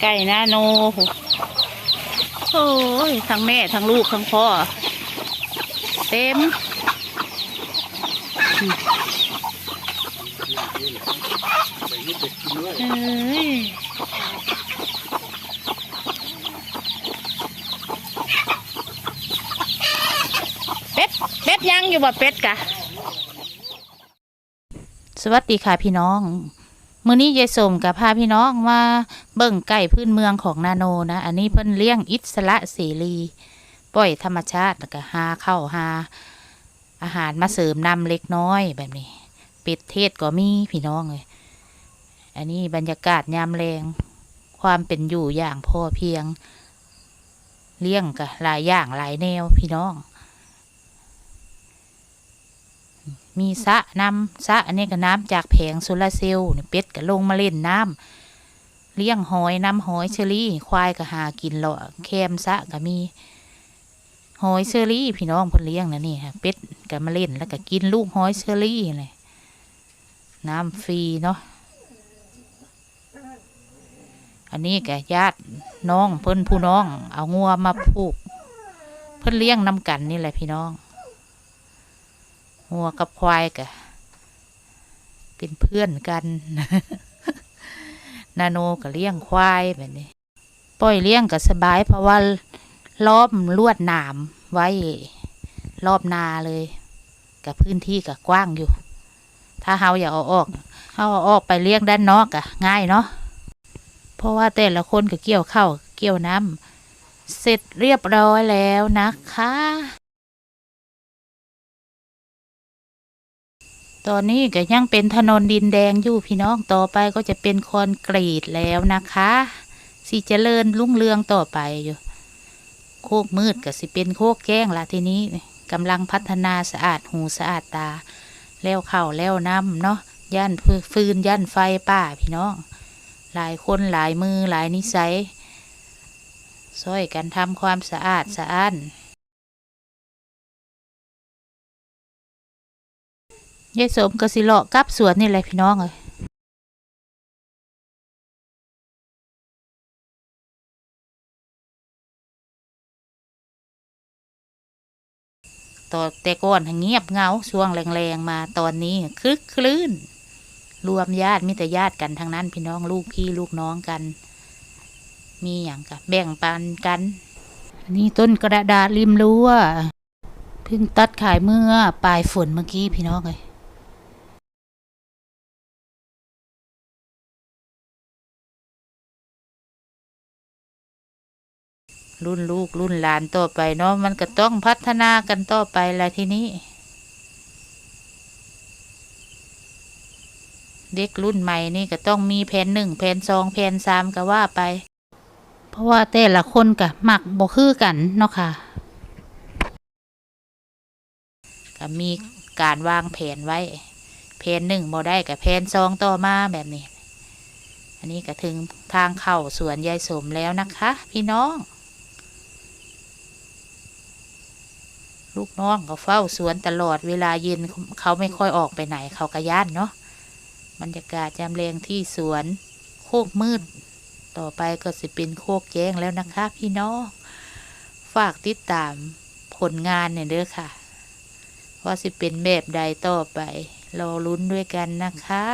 ไก่นาโนโอ้ยทั้งแม่ทั้งลูกทั้งพ่อ เต็ม เอ้ยเป็ด เป็ดยังอยู่บ่เป็ดกะ สวัสดีค่ะพี่น้อง มื้อนี้ยายสมกับพาพี่น้องมาเบิ่งไก่พื้นเมืองของนาโนนะ อันนี้เพิ่นเลี้ยงอิสระเสรีปล่อยธรรมชาติแล้วก็หาเข้าหา อาหารมาเสริมนำเล็กน้อยแบบนี้ เป็ดเทศก็มีพี่น้องเลยอันนี้บรรยากาศยามแรง ความเป็นอยู่อย่างพอเพียง เลี้ยงกะหลายอย่างหลายแนวพี่น้อง มีสะน้ำสะอันนี้ก็น้ำจากแผงโซลาร์เซลล์เป็ดก็ลงมาเล่นน้ำเลี้ยงหอยน้ำหอยเชอรี่ ควายก็หากินเลาะแคมสะก็มีหอยเชอรี่ พี่น้องเพิ่นเลี้ยงนะนี่ค่ะเป็ดก็มาเล่นแล้วก็กินลูกหอยเชอรี่เลยน้ำฟรีเนาะอันนี้แกญาติน้องเพิ่นผู้น้อง เอางัวมาผูก เพิ่นเลี้ยงน้ำกันนี่แหละพี่น้อง งัวกับควายกะเป็นเพื่อนกันนาโนก็เลี้ยงควายแบบนี้ปล่อยเลี้ยงก็สบาย เพราะว่าล้อมลวดหนามไว้รอบนาเลยกับพื้นที่ก็กว้างอยู่ ถ้าเฮาอยากเอาออกเฮาเอาออกไปเลี้ยงด้านนอกก็ง่ายเนาะเพราะว่าแต่ละคนก็เกี่ยวข้าวเกี่ยวน้ำเสร็จเรียบร้อยแล้วนะคะ ตอนนี้ก็ยังเป็นถนนดินแดงอยู่พี่น้องต่อไปก็จะเป็นคอนกรีตแล้วนะคะสิเจริญรุ่งเรืองต่อไปอยู่ โคกมืดก็สิเป็นโคกแก้งละทีนี้กำลังพัฒนาสะอาดหูสะอาดตา แล้วเข้าแล้วน้ำเนาะย่านฟืนย่านไฟป่าพี่น้อง หลายคนหลายมือหลายนิสัยช่วยกันทำความสะอาดสะอ้าน ยายสมกสิเลาะกับสวนนี่แหละพี่น้องเอ้ยตอนแต่ก่อนเงียบเงาช่วงแรงๆมาตอนนี้คึกคลื่น รวมญาติมีแต่ญาติกันทั้งนั้น พี่น้องลูกพี่ลูกน้องกัน มีอย่างกับแบ่งปันกันอันนี้ต้นกระดาษริมรั้วเพิ่งตัดขายเมื่อปลายฝนเมื่อกี้พี่น้องเลย รุ่นลูกรุ่นหลานต่อไปเนาะมันก็ต้องพัฒนากันต่อไปละทีนี้ เด็กรุ่นใหม่นี่ก็ต้องมีแผนหนึ่งแผนสองแผนสามก็ว่าไป เพราะว่าแต่ละคนก็มักบ่คือกันเนาะค่ะก็มีการวางแผนไว้แผนหนึ่งบ่ได้กับแผนสองต่อมาแบบนี้ อันนี้ก็ถึงทางเข้าสวนยายสมแล้วนะคะ พี่น้อง ลูกน้องก็เฝ้าสวนตลอดเวลาเย็นเขาไม่ค่อยออกไปไหนเขากระย่านเนาะบรรยากาศยามแรงที่สวนโคกมืด ต่อไปก็สิเป็นโคกแจ้งแล้วนะคะ พี่น้องฝากติดตามผลงานเนี่ยเด้อค่ะว่าสิเป็นแบบใดต่อไปรอลุ้นด้วยกันนะคะ